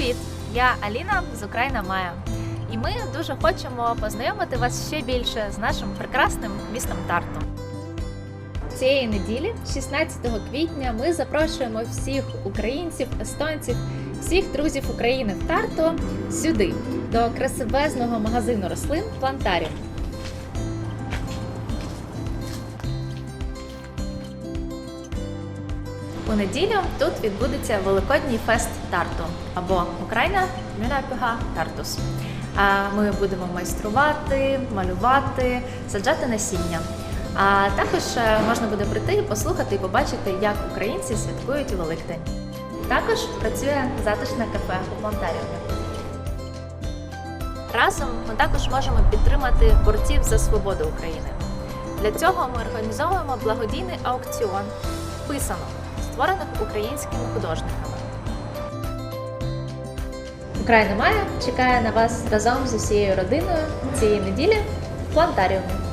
Привіт! Я Аліна з Україна Мая. І ми дуже хочемо познайомити вас ще більше з нашим прекрасним містом Тарту. Цієї неділі, 16 квітня, ми запрошуємо всіх українців, естонців, всіх друзів України в Тарту сюди, до красивезного магазину рослин Плантаріум. У неділю тут відбудеться Великодній фест Тарту або Україна Мюнапіга Тартус. Ми будемо майструвати, малювати, саджати насіння. А також е, можна буде прийти і послухати і побачити, як українці святкують Великдень. Також працює затишне кафе у плантаріумі. Разом ми також можемо підтримати борців за свободу України. Для цього ми організовуємо благодійний аукціон писанок, створених українськими художниками. Україна Має чекає на вас разом з усією родиною цієї неділі в плантаріумі.